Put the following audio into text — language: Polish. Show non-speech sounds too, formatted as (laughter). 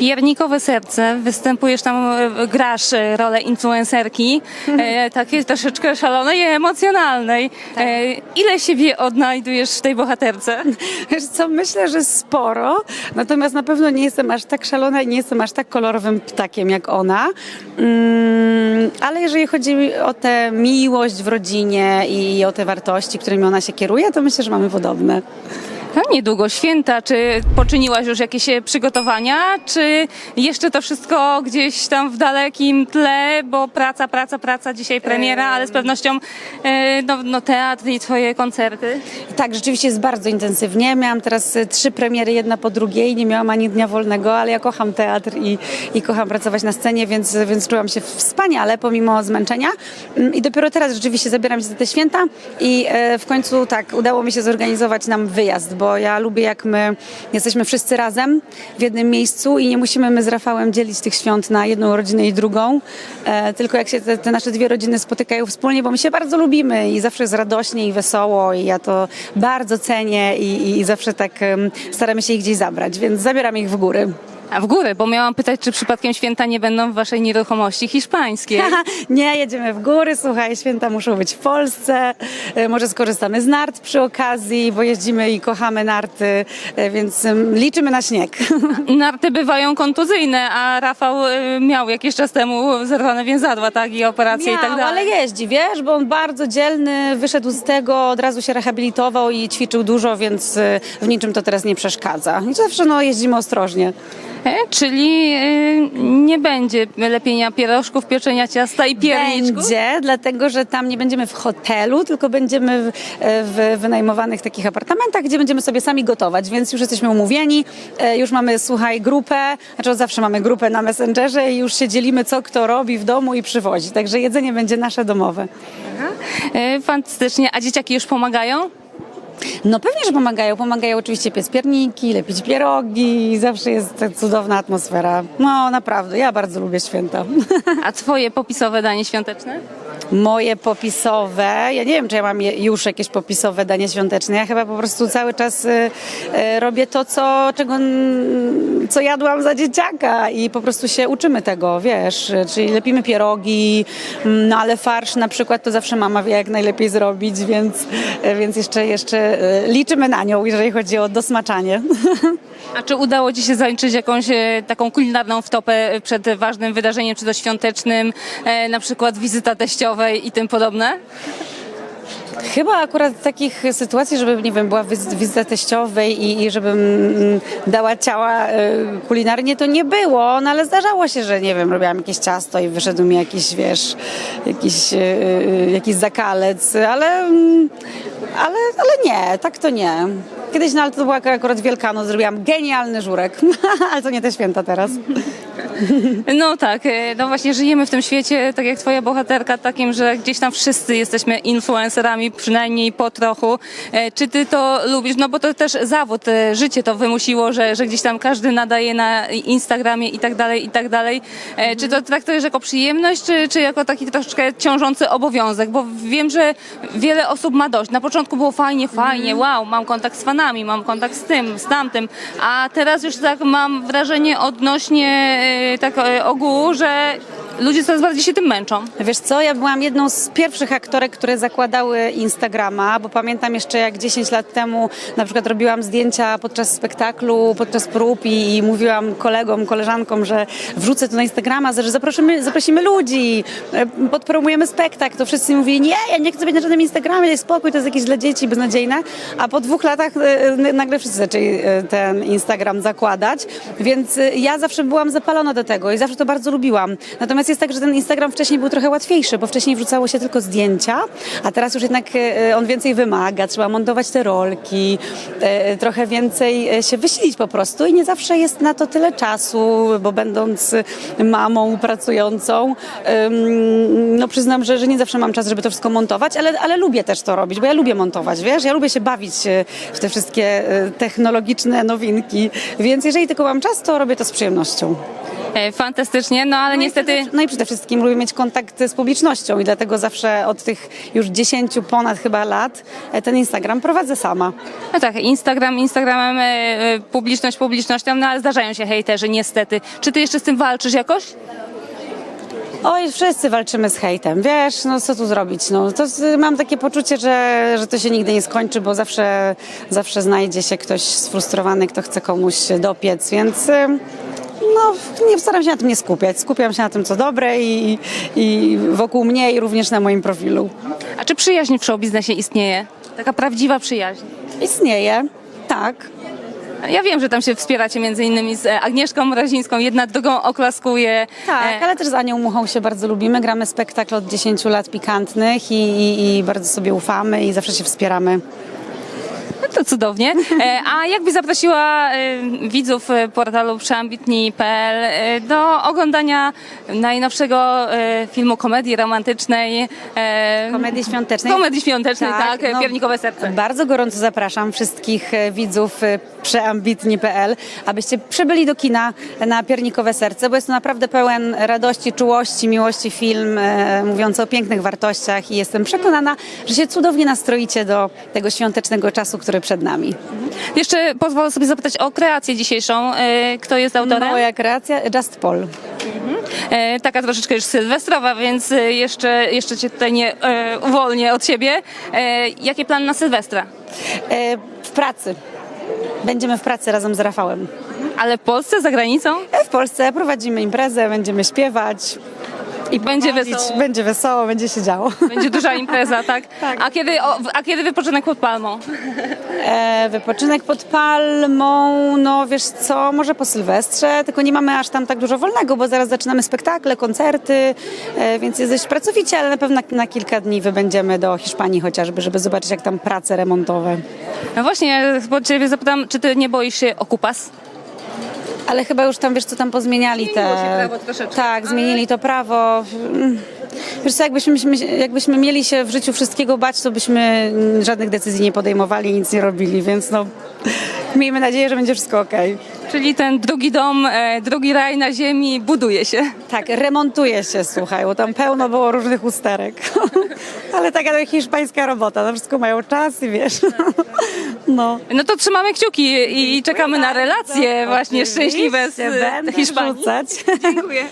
Piernikowe serce, występujesz tam, e, grasz e, rolę influencerki, e, takiej troszeczkę szalonej i emocjonalnej. E, ile siebie odnajdujesz w tej bohaterce? Wiesz co, myślę, że sporo, natomiast na pewno nie jestem aż tak szalona i nie jestem aż tak kolorowym ptakiem jak ona. Mm, ale jeżeli chodzi o tę miłość w rodzinie i o te wartości, którymi ona się kieruje, to myślę, że mamy podobne. No, niedługo święta. Czy poczyniłaś już jakieś e, przygotowania, czy jeszcze to wszystko gdzieś tam w dalekim tle, bo praca, praca, praca, dzisiaj premiera, ale z pewnością e, no, no, teatr i twoje koncerty. Tak, rzeczywiście jest bardzo intensywnie. Miałam teraz y, trzy premiery, jedna po drugiej. Nie miałam ani dnia wolnego, ale ja kocham teatr i, i kocham pracować na scenie, więc, więc czułam się wspaniale pomimo zmęczenia. Mm, I dopiero teraz rzeczywiście zabieram się za te święta i e, w końcu tak, udało mi się zorganizować nam wyjazd, bo ja lubię jak my jesteśmy wszyscy razem w jednym miejscu i nie musimy my z Rafałem dzielić tych świąt na jedną rodzinę i drugą, e, tylko jak się te, te nasze dwie rodziny spotykają wspólnie, bo my się bardzo lubimy i zawsze jest radośnie i wesoło i ja to bardzo cenię i, i, zawsze tak em, staramy się ich gdzieś zabrać, więc zabieram ich w góry. A w górę, bo miałam pytać, czy przypadkiem święta nie będą w waszej nieruchomości hiszpańskiej. (laughs) Nie, jedziemy w góry, słuchaj, święta muszą być w Polsce, e, może skorzystamy z nart przy okazji, bo jeździmy i kochamy narty, e, więc em, liczymy na śnieg. (laughs) Narty bywają kontuzyjne, a Rafał y, miał jakiś czas temu zerwane więzadła, tak, i operacje i tak Miał, dalej. ale jeździ, wiesz, bo on bardzo dzielny, wyszedł z tego, od razu się rehabilitował i ćwiczył dużo, więc w niczym to teraz nie przeszkadza. I zawsze no, jeździmy ostrożnie. E, czyli y, nie będzie lepienia pierożków, pieczenia ciasta i pierniczków? Będzie, dlatego że tam nie będziemy w hotelu, tylko będziemy w, w wynajmowanych takich apartamentach, gdzie będziemy sobie sami gotować, więc już jesteśmy umówieni, e, już mamy, słuchaj, grupę, znaczy zawsze mamy grupę na Messengerze i już się dzielimy, co kto robi w domu i przywozi, także jedzenie będzie nasze domowe. E, fantastycznie. A dzieciaki już pomagają? No pewnie, że pomagają. Pomagają oczywiście piec pierniki, lepić pierogi. Zawsze jest ta cudowna atmosfera. No naprawdę, ja bardzo lubię święta. (laughs) A twoje popisowe danie świąteczne? Moje popisowe, ja nie wiem, czy ja mam już jakieś popisowe danie świąteczne. Ja chyba po prostu cały czas y, y, robię to, co, czego, co jadłam za dzieciaka i po prostu się uczymy tego, wiesz. Czyli lepimy pierogi, mm, no ale farsz na przykład to zawsze mama wie, jak najlepiej zrobić, więc, więc jeszcze, jeszcze y, liczymy na nią, jeżeli chodzi o dosmaczanie. (laughs) A czy udało Ci się zaliczyć jakąś e, taką kulinarną wtopę e, przed ważnym wydarzeniem, czy to świątecznym, e, na przykład wizyta teściowej i tym podobne? Chyba akurat takich sytuacji, żeby, nie wiem, była wiz- wizyta teściowej i, i żebym mm, dała ciała y, kulinarnie, to nie było, no ale zdarzało się, że, nie wiem, robiłam jakieś ciasto i wyszedł mi jakiś, wiesz, jakiś, jakiś zakalec, ale, mm, ale, ale nie, tak to nie. Kiedyś, no ale to była akurat Wielkanoc, zrobiłam genialny żurek, (laughs) ale to nie te święta teraz. (laughs) No tak, e, no właśnie żyjemy w tym świecie, tak jak twoja bohaterka, takim, że gdzieś tam wszyscy jesteśmy influencerami, przynajmniej po trochu. E, Czy ty to lubisz? No bo to też zawód, e, życie to wymusiło, że, że gdzieś tam każdy nadaje na Instagramie i tak dalej, i tak dalej. Czy to traktujesz jako przyjemność, czy, czy jako taki troszeczkę ciążący obowiązek? Bo wiem, że wiele osób ma dość. Na początku było fajnie, fajnie, wow, mam kontakt z fanami, mam kontakt z tym, z tamtym, a teraz już tak mam wrażenie odnośnie tak e, ogółu, że ludzie coraz bardziej się tym męczą. Wiesz co, ja byłam jedną z pierwszych aktorek, które zakładały Instagrama, bo pamiętam jeszcze jak 10 lat temu na przykład robiłam zdjęcia podczas spektaklu, podczas prób i, i mówiłam kolegom, koleżankom, że wrzucę to na Instagrama, że zaprosimy, zaprosimy ludzi, e, podpromujemy spektakl. To wszyscy mówili, nie, ja nie chcę być na żadnym Instagramie, daj spokój, to jest jakieś dla dzieci beznadziejne. A po dwóch latach e, nagle wszyscy zaczęli e, ten Instagram zakładać, więc ja zawsze byłam zapalona do tego i zawsze to bardzo lubiłam. Natomiast jest tak, że ten Instagram wcześniej był trochę łatwiejszy, bo wcześniej wrzucało się tylko zdjęcia, a teraz już jednak e, on więcej wymaga, trzeba montować te rolki, e, trochę więcej e, się wysilić po prostu i nie zawsze jest na to tyle czasu, bo będąc mamą pracującą, no przyznam, że, że nie zawsze mam czas, żeby to wszystko montować, ale, ale lubię też to robić, bo ja lubię montować, wiesz, ja lubię się bawić e, w te wszystkie e, technologiczne nowinki, więc jeżeli tylko mam czas, to robię to z przyjemnością. E, Fantastycznie, no ale No i niestety... przede- No i przede wszystkim lubię mieć kontakt z publicznością i dlatego zawsze od tych już 10 ponad chyba lat e, ten Instagram prowadzę sama. No tak, Instagram, Instagramem, e, publiczność publicznością, no ale zdarzają się hejterzy niestety. Czy ty jeszcze z tym walczysz jakoś? Oj, wszyscy walczymy z hejtem, wiesz, no co tu zrobić, no to mam takie poczucie, że, że to się nigdy nie skończy, bo zawsze, zawsze znajdzie się ktoś sfrustrowany, kto chce komuś dopiec, więc no nie staram się na tym nie skupiać, skupiam się na tym, co dobre i, i wokół mnie i również na moim profilu. A czy przyjaźń w showbiznesie istnieje? Taka prawdziwa przyjaźń. Istnieje, tak, Ja wiem, że tam się wspieracie między innymi z e, Agnieszką Mrazińską, jedna drugą oklaskuje. Tak, E, ale też z Anią Muchą się bardzo lubimy. Gramy spektakl od 10 lat pikantnych i, i, i bardzo sobie ufamy i zawsze się wspieramy. To cudownie. E, A jakby zaprosiła e, widzów e, portalu przeambitni.pl e, do oglądania najnowszego e, filmu komedii romantycznej. e, Komedii świątecznej. Komedii świątecznej, tak, no, Piernikowe serce. Bardzo gorąco zapraszam wszystkich e, widzów e, przeambitni.pl, abyście przybyli do kina na Piernikowe Serce, bo jest to naprawdę pełen radości, czułości, miłości film, e, mówiący o pięknych wartościach i jestem przekonana, że się cudownie nastroicie do tego świątecznego czasu, który przed nami. Jeszcze pozwolę sobie zapytać o kreację dzisiejszą. E, Kto jest autorem? Moja kreacja Just Paul. E, taka troszeczkę już sylwestrowa, więc e, jeszcze, jeszcze cię tutaj nie e, uwolnię od siebie. E, jakie plany na Sylwestra? E, W pracy. Będziemy w pracy razem z Rafałem. Ale w Polsce, za granicą? W Polsce prowadzimy imprezę, będziemy śpiewać. I Będzie bawić. wesoło. Będzie wesoło, będzie się działo. Będzie duża impreza, tak? (laughs) Tak. A, kiedy, o, a kiedy wypoczynek pod palmą? E, wypoczynek pod palmą, no wiesz co, może po Sylwestrze, tylko nie mamy aż tam tak dużo wolnego, bo zaraz zaczynamy spektakle, koncerty, e, więc jest dość pracowicie, ale na pewno na, kilka dni wybędziemy do Hiszpanii chociażby, żeby zobaczyć jak tam prace remontowe. No właśnie, bo ciebie zapytam, czy ty nie boisz się okupas? Ale chyba już tam, wiesz co, tam pozmieniali te... Zmieniło się prawo troszeczkę. Tak, zmienili to prawo. Mm. Wiesz co, jakbyśmy, jakbyśmy mieli się w życiu wszystkiego bać, to byśmy mm, żadnych decyzji nie podejmowali, nic nie robili, więc no miejmy nadzieję, że będzie wszystko okej. Czyli ten drugi dom, e, drugi raj na ziemi buduje się. Tak, remontuje się, słuchaj, bo tam pełno było różnych usterek. (laughs) Ale taka to hiszpańska robota, to wszystko mają czas i wiesz. (laughs) No. No to trzymamy kciuki i czekamy na relacje właśnie szczęśliwe z będę Hiszpanii. rzucać. (laughs) Dziękuję.